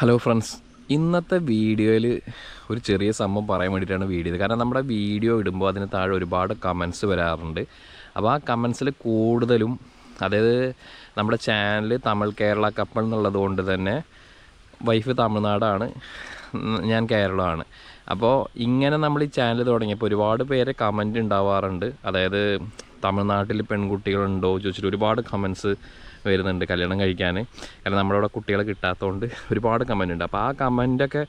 Hello friends ഇന്നത്തെ വീഡിയോയിൽ ഒരു ചെറിയ സംഭവം പറയാൻ വേണ്ടിയിട്ടാണ് വീഡിയോ കാരണം നമ്മുടെ വീഡിയോ ഇടുമ്പോൾ അതിന് താഴെ ഒരുപാട് കമൻസ് വരാറുണ്ട്. അപ്പോൾ ആ കമൻസിൽ കൂടുതലും അതായത് നമ്മുടെ ചാനൽ തമിഴ് കേരള കപ്പൽ എന്നുള്ളത് കൊണ്ട് തന്നെ വൈഫ് തമിഴ്നാടാണ് ഞാൻ കേരളമാണ്. അപ്പോൾ ഇങ്ങനെ നമ്മൾ ഈ ചാനൽ തുടങ്ങിയപ്പോൾ ഒരുപാട് പേരെ കമന്റ് ഉണ്ടാവാറുണ്ട് അതായത് തമിഴ്നാട്ടിൽ പെൺകുട്ടികളുണ്ടോ ചോദിച്ചിട്ട് ഒരുപാട് കമൻസ് വരുന്നുണ്ട് കല്യാണം കഴിക്കാൻ. കാരണം നമ്മുടെ അവിടെ കുട്ടികളെ കിട്ടാത്തതുകൊണ്ട് ഒരുപാട് കമന്റ് ഉണ്ട്. അപ്പോൾ ആ കമന്റൊക്കെ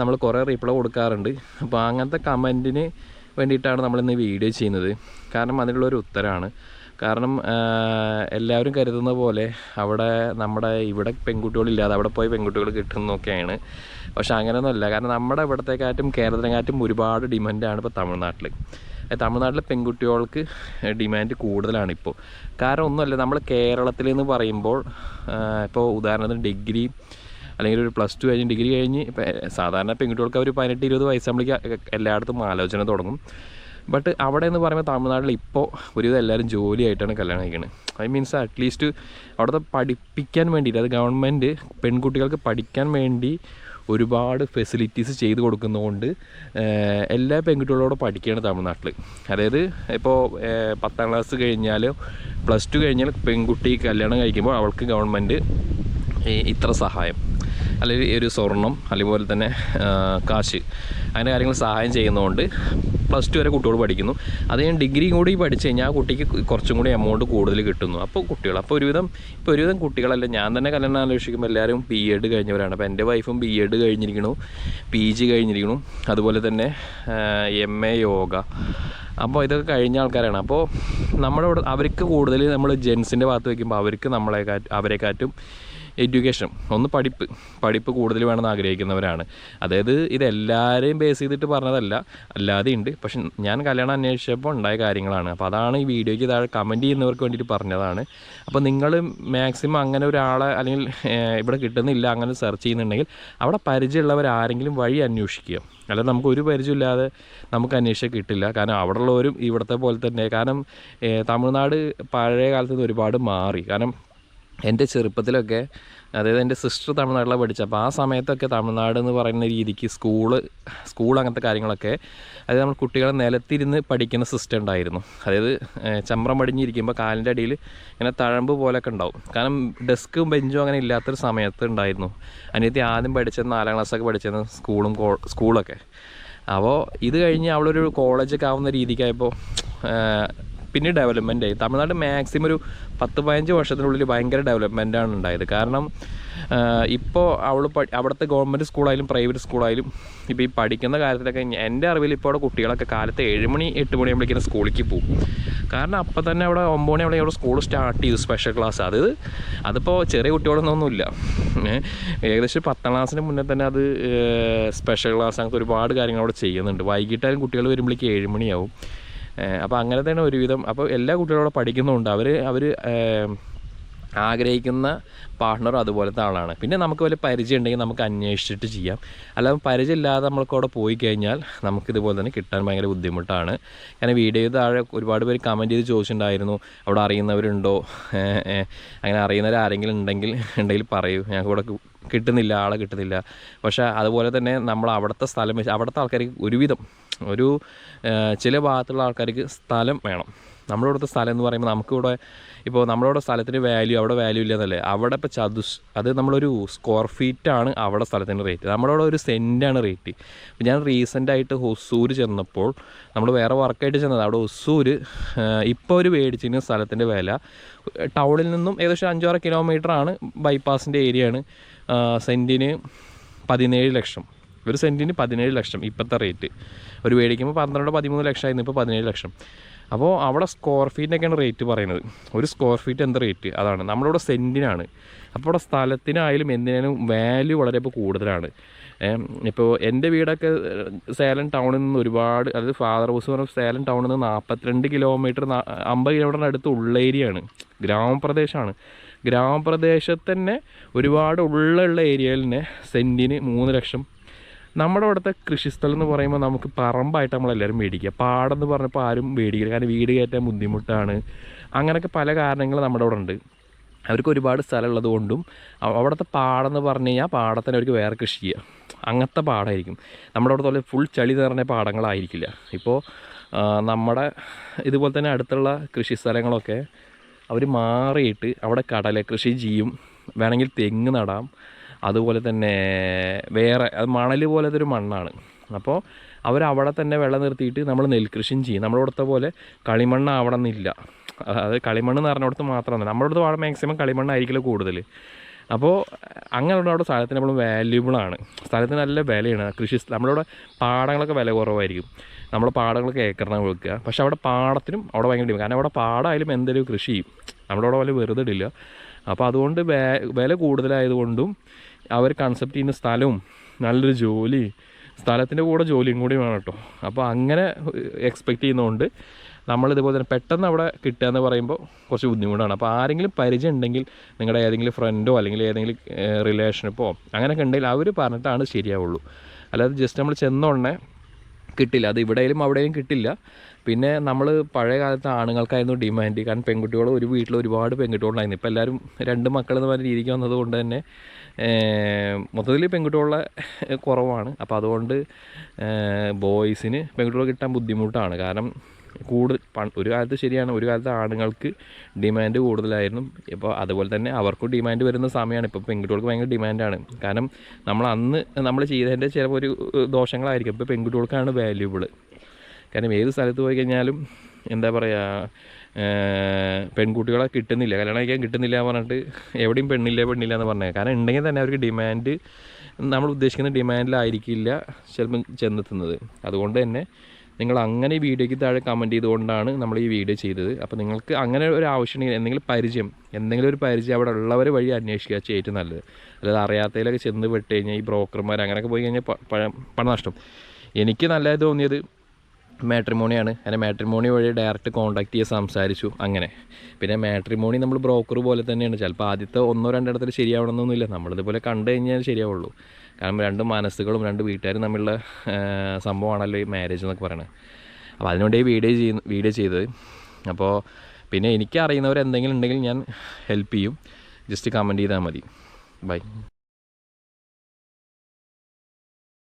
നമ്മൾ കുറേ റീപ്ലൈ കൊടുക്കാറുണ്ട്. അപ്പോൾ അങ്ങനത്തെ കമന്റിന് വേണ്ടിയിട്ടാണ് നമ്മളിന്ന് വീഡിയോ ചെയ്യുന്നത്. കാരണം അതിനുള്ളൊരു ഉത്തരമാണ് കാരണം എല്ലാവരും കരുതുന്ന പോലെ അവിടെ നമ്മുടെ ഇവിടെ പെൺകുട്ടികളില്ലാതെ അവിടെ പോയി പെൺകുട്ടികൾ കിട്ടുന്നൊക്കെയാണ്. പക്ഷേ അങ്ങനെയൊന്നുമല്ല. കാരണം നമ്മുടെ ഇവിടത്തെക്കാട്ടും കേരളത്തിനെക്കാട്ടും ഒരുപാട് ഡിമാൻഡാണ് ഇപ്പോൾ തമിഴ്നാട്ടിൽ തമിഴ്നാട്ടിലെ പെൺകുട്ടികൾക്ക് ഡിമാൻഡ് കൂടുതലാണ് ഇപ്പോൾ കാരണം ഒന്നുമല്ല നമ്മൾ കേരളത്തിൽ എന്ന് പറയുമ്പോൾ ഇപ്പോൾ ഉദാഹരണത്തിന് ഡിഗ്രി അല്ലെങ്കിൽ ഒരു പ്ലസ് ടു കഴിഞ്ഞ് ഡിഗ്രി കഴിഞ്ഞ് ഇപ്പം സാധാരണ പെൺകുട്ടികൾക്ക് അവർ പതിനെട്ട് ഇരുപത് വയസ്സാകുമ്പോഴേക്ക് എല്ലായിടത്തും ആലോചന തുടങ്ങും. ബട്ട് അവിടെ എന്ന് പറയുമ്പോൾ തമിഴ്നാട്ടിൽ ഇപ്പോൾ ഒരുവിധം എല്ലാവരും ജോലിയായിട്ടാണ് കല്യാണം കഴിക്കുന്നത് ഐ മീൻസ് അറ്റ്ലീസ്റ്റ് അവിടുത്തെ പഠിപ്പിക്കാൻ വേണ്ടിയിട്ട് അത് ഗവൺമെന്റ് പെൺകുട്ടികൾക്ക് പഠിക്കാൻ വേണ്ടി ഒരുപാട് ഫെസിലിറ്റീസ് ചെയ്തു കൊടുക്കുന്നതുകൊണ്ട് എല്ലാ പെൺകുട്ടികളോടും പഠിക്കുകയാണ് തമിഴ്നാട്ടിൽ അതായത് ഇപ്പോൾ പത്താം ക്ലാസ് കഴിഞ്ഞാൽ പ്ലസ് ടു കഴിഞ്ഞാൽ പെൺകുട്ടി കല്യാണം കഴിക്കുമ്പോൾ അവൾക്ക് ഗവൺമെന്റ് ഇത്ര സഹായം. അല്ലെങ്കിൽ ഒരു സ്വർണം അതുപോലെ തന്നെ കാശ് അങ്ങനെ കാര്യങ്ങൾ സഹായം ചെയ്യുന്നതുകൊണ്ട് പ്ലസ് ടു വരെ കുട്ടികൾ പഠിക്കുന്നു. അത് ഞാൻ ഡിഗ്രി കൂടി പഠിച്ചു കഴിഞ്ഞാൽ ആ കുട്ടിക്ക് കുറച്ചും കൂടി എമൗണ്ട് കൂടുതൽ കിട്ടുന്നു. അപ്പോൾ കുട്ടികൾ അപ്പോൾ ഒരുവിധം ഇപ്പോൾ ഒരുവിധം കുട്ടികളല്ല ഞാൻ തന്നെ കല്യാണം ആലോചിക്കുമ്പോൾ എല്ലാവരും ബി എഡ് കഴിഞ്ഞവരാണ്. അപ്പോൾ എന്റെ വൈഫും ബി എഡ് കഴിഞ്ഞിരിക്കണു പി ജി കഴിഞ്ഞിരിക്കണു അതുപോലെ തന്നെ എം എ യോഗ അപ്പോൾ ഇതൊക്കെ കഴിഞ്ഞ ആൾക്കാരാണ്. അപ്പോൾ നമ്മുടെ അവർക്ക് കൂടുതൽ നമ്മൾ ജെൻസിന്റെ ഭാഗത്ത് വയ്ക്കുമ്പോൾ അവർക്ക് നമ്മളെ അവരെക്കാട്ടും എഡ്യൂക്കേഷൻ ഒന്ന് പഠിപ്പ് പഠിപ്പ് കൂടുതൽ വേണമെന്ന് ആഗ്രഹിക്കുന്നവരാണ്. അതായത് ഇതെല്ലാവരെയും ബേസ് ചെയ്തിട്ട് പറഞ്ഞതല്ല അല്ലാതെ ഉണ്ട് പക്ഷെ ഞാൻ കല്യാണം അന്വേഷിച്ചപ്പോൾ ഉണ്ടായ കാര്യങ്ങളാണ്. അപ്പോൾ അതാണ് ഈ വീഡിയോയ്ക്ക് താഴെ കമന്റ് ചെയ്യുന്നവർക്ക് വേണ്ടിയിട്ട് പറഞ്ഞതാണ്. അപ്പോൾ നിങ്ങൾ മാക്സിമം അങ്ങനെ ഒരാളെ അല്ലെങ്കിൽ ഇവിടെ കിട്ടുന്നില്ല അങ്ങനെ സെർച്ച് ചെയ്യുന്നുണ്ടെങ്കിൽ അവിടെ പരിചയമുള്ളവർ ആരെങ്കിലും വഴി അന്വേഷിക്കുക. അല്ലാതെ നമുക്ക് ഒരു പരിചയമില്ലാതെ നമുക്ക് അന്വേഷിച്ചാൽ കിട്ടില്ല. കാരണം അവിടെ ഉള്ളവരും ഇവിടുത്തെ പോലെ തന്നെ. കാരണം തമിഴ്നാട് പഴയ കാലത്ത് നിന്ന് ഒരുപാട് മാറി. കാരണം എന്റെ ചെറുപ്പത്തിലൊക്കെ അതായത് എന്റെ സിസ്റ്റർ തമിഴ്നാട്ടിലാണ് പഠിച്ചത്. അപ്പോൾ ആ സമയത്തൊക്കെ തമിഴ്നാട് എന്ന് പറയുന്ന രീതിക്ക് സ്കൂൾ സ്കൂൾ അങ്ങനത്തെ കാര്യങ്ങളൊക്കെ അതായത് നമ്മൾ കുട്ടികളെ നിലത്തിരുന്ന് പഠിക്കുന്ന സിസ്റ്റം ഉണ്ടായിരുന്നു. അതായത് ചമ്രം പടിഞ്ഞിരിക്കുമ്പോൾ കാലിന്റെ അടിയിൽ ഇങ്ങനെ തഴമ്പ് പോലെയൊക്കെ ഉണ്ടാവും. കാരണം ഡെസ്കും ബെഞ്ചും അങ്ങനെ ഇല്ലാത്തൊരു സമയത്ത് ഉണ്ടായിരുന്നു. അനിയത്തി ആദ്യം പഠിച്ചത് നാലാം ക്ലാസ്സൊക്കെ പഠിച്ചത് സ്കൂളും സ്കൂളൊക്കെ അപ്പോൾ ഇത് കഴിഞ്ഞ് അവളൊരു കോളേജൊക്കെ ആവുന്ന രീതിക്കായപ്പോൾ പിന്നെ ഡെവലപ്മെന്റ് ആയി. തമിഴ്നാട് മാക്സിമം ഒരു പത്ത് പതിനഞ്ച് വർഷത്തിനുള്ളിൽ ഭയങ്കര ആണ് ഉണ്ടായത്. കാരണം ഇപ്പോൾ അവൾ അവിടുത്തെ ഗവൺമെന്റ് സ്കൂളായാലും പ്രൈവറ്റ് സ്കൂളായാലും ഇപ്പോൾ ഈ പഠിക്കുന്ന കാര്യത്തിലൊക്കെ എന്റെ അറിവിൽ ഇപ്പോൾ അവിടെ കുട്ടികളൊക്കെ കാലത്ത് ഏഴ് മണി എട്ട് മണിയാകുമ്പോഴേക്കും സ്കൂളിലേക്ക് പോകും. കാരണം അപ്പോൾ തന്നെ അവിടെ ഒമ്പത് മണി അവിടെ അവിടെ സ്കൂൾ സ്റ്റാർട്ട് ചെയ്തു സ്പെഷ്യൽ ക്ലാസ് അത് അതിപ്പോൾ ചെറിയ കുട്ടികളൊന്നൊന്നുമില്ല. ഏകദേശം പത്താം ക്ലാസ്സിന് മുന്നേ തന്നെ അത് സ്പെഷ്യൽ ക്ലാസ് അങ്ങനത്തെ ഒരുപാട് കാര്യങ്ങൾ അവിടെ ചെയ്യുന്നുണ്ട്. വൈകിട്ടായാലും കുട്ടികൾ വരുമ്പോഴേക്കും ഏഴ് മണിയാവും. അപ്പോൾ അങ്ങനെ തന്നെ ഒരുവിധം. അപ്പോൾ എല്ലാ കുട്ടികളും അവിടെ പഠിക്കുന്നുണ്ട് അവർ അവർ ആഗ്രഹിക്കുന്ന പാർട്ട്ണറും അതുപോലത്തെ ആളാണ്. പിന്നെ നമുക്ക് വല്ല പരിചയം ഉണ്ടെങ്കിൽ നമുക്ക് അന്വേഷിച്ചിട്ട് ചെയ്യാം. അല്ലാതെ പരിചയമില്ലാതെ നമ്മൾക്ക് അവിടെ പോയി കഴിഞ്ഞാൽ നമുക്ക് ഇതുപോലെ തന്നെ കിട്ടാൻ ഭയങ്കര ബുദ്ധിമുട്ടാണ്. കാരണം വീഡിയോ താഴെ ഒരുപാട് പേര് കമന്റ് ചെയ്ത് ചോദിച്ചിട്ടുണ്ടായിരുന്നു. അവിടെ അറിയുന്നവരുണ്ടോ? അങ്ങനെ അറിയുന്നവർ ആരെങ്കിലും ഉണ്ടെങ്കിൽ ഉണ്ടെങ്കിൽ പറയൂ. ഞങ്ങൾക്ക് ഇവിടെ കിട്ടുന്നില്ല ആളെ കിട്ടുന്നില്ല. പക്ഷേ അതുപോലെ തന്നെ നമ്മൾ അവിടുത്തെ സ്ഥലം അവിടുത്തെ ആൾക്കാർക്ക് ഒരുവിധം ഒരു ചില ഭാഗത്തുള്ള ആൾക്കാർക്ക് സ്ഥലം വേണം. നമ്മുടെ ഇവിടുത്തെ സ്ഥലം എന്ന് പറയുമ്പോൾ നമുക്കിവിടെ ഇപ്പോൾ നമ്മളിവിടെ സ്ഥലത്തിന് വാല്യൂ അവിടെ വാല്യൂ ഇല്ലെന്നല്ലേ? അവിടെ ഇപ്പോൾ ചതുസ് അത് നമ്മളൊരു സ്ക്വയർ ഫീറ്റാണ് അവിടെ സ്ഥലത്തിന്റെ റേറ്റ് നമ്മുടെ അവിടെ ഒരു സെന്റാണ് റേറ്റ് ഇപ്പോൾ ഞാൻ റീസെന്റായിട്ട് ഹൊസൂർ ചെന്നപ്പോൾ നമ്മൾ വേറെ വർക്കായിട്ട് ചെന്നത് അവിടെ ഹൊസൂർ ഇപ്പോൾ ഒരു മേടിച്ചിരുന്ന സ്ഥലത്തിന്റെ വില ടൗണിൽ നിന്നും ഏകദേശം അഞ്ചാറ് കിലോമീറ്ററാണ് ബൈപ്പാസിന്റെ ഏരിയയാണ് സെന്റിന് പതിനേഴ് ലക്ഷം. ഒരു സെന്റിന് പതിനേഴ് ലക്ഷം ഇപ്പോഴത്തെ റേറ്റ്. ഒരു മേടിക്കുമ്പോൾ പന്ത്രണ്ടോ പതിമൂന്ന് ലക്ഷമായിരുന്നു ഇപ്പോൾ പതിനേഴ് ലക്ഷം. അപ്പോൾ അവിടെ സ്ക്വയർ ഫീറ്റിനൊക്കെയാണ് റേറ്റ് പറയുന്നത്. ഒരു സ്ക്വയർ ഫീറ്റ് എന്ത് റേറ്റ് അതാണ്. നമ്മളിവിടെ സെന്റിനാണ് അപ്പോൾ ഇവിടെ സ്ഥലത്തിനായാലും എന്തിനായാലും വാല്യൂ വളരെ ഇപ്പോൾ കൂടുതലാണ്. ഇപ്പോൾ എന്റെ വീടൊക്കെ സേലം ടൗണിൽ നിന്ന് ഒരുപാട് അതായത് ഫാദർ ഹൗസ് പറഞ്ഞ സേലം ടൗണിൽ നിന്ന് നാൽപ്പത്തിരണ്ട് കിലോമീറ്റർ അമ്പത് കിലോമീറ്റർ അടുത്ത് ഉള്ള ഏരിയയാണ് ഗ്രാമപ്രദേശമാണ്. ഗ്രാമപ്രദേശത്തന്നെ ഒരുപാട് ഉള്ളുള്ള ഏരിയയിൽ തന്നെ സെന്റിന് മൂന്ന് ലക്ഷം നമ്മുടെ അവിടുത്തെ കൃഷിസ്ഥലം എന്ന് പറയുമ്പോൾ നമുക്ക് പറമ്പായിട്ട് നമ്മളെല്ലാവരും മേടിക്കുക. പാടം എന്ന് പറഞ്ഞപ്പോൾ ആരും മേടിക്കില്ല. കാരണം വീട് കയറ്റാൻ ബുദ്ധിമുട്ടാണ്. അങ്ങനെയൊക്കെ പല കാരണങ്ങൾ നമ്മുടെ അവിടെ ഉണ്ട്. അവർക്ക് ഒരുപാട് സ്ഥലമുള്ളത് കൊണ്ടും അവ- അവിടുത്തെ പാടം എന്ന് പറഞ്ഞു കഴിഞ്ഞാൽ പാടത്തിന് അവർക്ക് വേറെ കൃഷി ചെയ്യുക അങ്ങനത്തെ പാടമായിരിക്കും നമ്മുടെ അവിടുത്തെ ഫുൾ ചളി നിറഞ്ഞ പാടങ്ങളായിരിക്കില്ല. ഇപ്പോൾ നമ്മുടെ ഇതുപോലെ തന്നെ അടുത്തുള്ള കൃഷി സ്ഥലങ്ങളൊക്കെ അവർ മാറിയിട്ട് അവിടെ കടല കൃഷി ചെയ്യും. വേണമെങ്കിൽ തെങ്ങ് നടാം. അതുപോലെ തന്നെ വേറെ അത് മണൽ പോലത്തെ ഒരു മണ്ണാണ്. അപ്പോൾ അവർ അവരവിടെ തന്നെ വെള്ളം നിർത്തിയിട്ട് നമ്മൾ നെൽകൃഷിയും ചെയ്യും. നമ്മുടെ പോലെ കളിമണ്ണ് അവിടെ നിന്നില്ല. അതായത് കളിമണ്ണ് എന്ന് പറഞ്ഞിടത്ത് മാത്രമാണ് നമ്മുടെ അടുത്ത് മാക്സിമം കളിമണ്ണായിരിക്കില്ല കൂടുതൽ അപ്പോൾ അങ്ങനെയുള്ള അവിടെ സ്ഥലത്തിന് നമ്മൾ വാല്യൂബിളാണ് സ്ഥലത്തിന് നല്ല വിലയാണ്. കൃഷി നമ്മളിവിടെ പാടങ്ങളൊക്കെ വില കുറവായിരിക്കും. നമ്മൾ പാടങ്ങളൊക്കെ ഏക്കറിനാണ് കൊടുക്കുക പക്ഷെ അവിടെ പാടത്തിനും അവിടെ ഭയങ്കര കാരണം അവിടെ പാടമായാലും എന്തെങ്കിലും കൃഷി അവിടെ പോലെ വെറുതെ ഇടില്ല. അപ്പോൾ അതുകൊണ്ട് വില കൂടുതലായതുകൊണ്ടും അവർ കൺസെപ്റ്റ് ചെയ്യുന്ന സ്ഥലവും നല്ലൊരു ജോലി സ്ഥലത്തിന്റെ കൂടെ ജോലിയും കൂടി വേണം കേട്ടോ. അപ്പോൾ അങ്ങനെ എക്സ്പെക്റ്റ് ചെയ്യുന്നതുകൊണ്ട് നമ്മൾ ഇതുപോലെ തന്നെ പെട്ടെന്ന് അവിടെ കിട്ടുക എന്ന് പറയുമ്പോൾ കുറച്ച് ബുദ്ധിമുട്ടാണ്. അപ്പോൾ ആരെങ്കിലും പരിചയം ഉണ്ടെങ്കിൽ നിങ്ങളുടെ ഏതെങ്കിലും ഫ്രണ്ടോ അല്ലെങ്കിൽ ഏതെങ്കിലും റിലേഷനിപ്പോ അങ്ങനെയൊക്കെ ഉണ്ടെങ്കിൽ അവർ പറഞ്ഞിട്ടാണ് ശരിയാവുള്ളൂ. അല്ലാതെ ജസ്റ്റ് നമ്മൾ ചെന്നോടനെ കിട്ടില്ല. അത് ഇവിടെയും അവിടെയും കിട്ടില്ല. പിന്നെ നമ്മൾ പഴയ കാലത്ത് ആണുങ്ങൾക്കായിരുന്നു ഡിമാൻഡ് കാരണം പെൺകുട്ടികൾ ഒരു വീട്ടിൽ ഒരുപാട് പെൺകുട്ടികളുണ്ടായിരുന്നു. ഇപ്പോൾ എല്ലാവരും രണ്ട് മക്കൾ എന്ന് പറഞ്ഞ രീതിക്ക് വന്നത് കൊണ്ട് തന്നെ മൊത്തത്തിൽ പെൺകുട്ടികളുടെ കുറവാണ്. അപ്പോൾ അതുകൊണ്ട് ബോയ്സിന് പെൺകുട്ടികളെ കിട്ടാൻ ബുദ്ധിമുട്ടാണ്. കാരണം കൂടുതൽ ഒരു കാലത്ത് ശരിയാണ് ഒരു കാലത്ത് ആണുങ്ങൾക്ക് ഡിമാൻഡ് കൂടുതലായിരുന്നു. ഇപ്പോൾ അതുപോലെ തന്നെ അവർക്കും ഡിമാൻഡ് വരുന്ന സമയമാണ്. ഇപ്പോൾ പെൺകുട്ടികൾക്ക് ഭയങ്കര ഡിമാൻഡാണ് കാരണം നമ്മൾ അന്ന് നമ്മൾ ചെയ്തതിന്റെ ചിലപ്പോൾ ഒരു ദോഷങ്ങളായിരിക്കും. ഇപ്പോൾ പെൺകുട്ടികൾക്കാണ് വാല്യൂബിൾ കാരണം ഏത് സ്ഥലത്ത് പോയി കഴിഞ്ഞാലും എന്താ പറയുക പെൺകുട്ടികളെ കിട്ടുന്നില്ല. കല്യാണം കഴിക്കാൻ കിട്ടുന്നില്ല എന്ന് പറഞ്ഞിട്ട് എവിടെയും പെണ്ണില്ല പെണ്ണില്ല എന്ന് പറഞ്ഞത് കാരണം ഉണ്ടെങ്കിൽ തന്നെ അവർക്ക് ഡിമാൻഡ് നമ്മൾ ഉദ്ദേശിക്കുന്ന ഡിമാൻഡിലായിരിക്കില്ല ചിലപ്പം ചെന്നെത്തുന്നത്. അതുകൊണ്ട് തന്നെ നിങ്ങൾ അങ്ങനെ വീഡിയോയ്ക്ക് താഴെ കമന്റ് ചെയ്തുകൊണ്ടാണ് നമ്മൾ ഈ വീഡിയോ ചെയ്തത്. അപ്പോൾ നിങ്ങൾക്ക് അങ്ങനെ ഒരു ആവശ്യമുണ്ടെങ്കിൽ എന്തെങ്കിലും പരിചയം എന്തെങ്കിലും ഒരു പരിചയം അവിടെ ഉള്ളവർ വഴി അന്വേഷിക്കുക ഏറ്റവും നല്ലത്. അതായത് അറിയാത്തതിലൊക്കെ ചെന്ന് പെട്ട് കഴിഞ്ഞാൽ ഈ ബ്രോക്കർമാർ അങ്ങനെയൊക്കെ പോയി കഴിഞ്ഞാൽ പണം നഷ്ടം. എനിക്ക് നല്ലതായി തോന്നിയത് മാട്രിമോണിയാണ്. അങ്ങനെ മാട്രിമോണി വഴി ഡയറക്റ്റ് കോൺടാക്ട് ചെയ്ത് സംസാരിച്ചു അങ്ങനെ. പിന്നെ മാട്രിമോണി നമ്മൾ ബ്രോക്കർ പോലെ തന്നെയാണ്. ചിലപ്പോൾ ആദ്യത്തെ ഒന്നോ രണ്ടിടത്തിൽ ശരിയാവണമെന്നൊന്നുമില്ല നമ്മളിതുപോലെ കണ്ടു കഴിഞ്ഞാൽ ശരിയാവുള്ളൂ. കാരണം രണ്ട് മനസ്സുകളും രണ്ട് വീട്ടുകാരും തമ്മിലുള്ള സംഭവമാണല്ലോ ഈ മാരേജ് എന്നൊക്കെ പറയുന്നത് അപ്പോൾ അതിനുവേണ്ടി ഈ വീഡിയോ ചെയ്യുന്ന വീഡിയോ ചെയ്തത്. അപ്പോൾ പിന്നെ എനിക്ക് അറിയുന്നവർ എന്തെങ്കിലും ഉണ്ടെങ്കിൽ ഞാൻ ഹെൽപ്പ് ചെയ്യും. ജസ്റ്റ് കമന്റ് ചെയ്താൽ മതി. ബൈ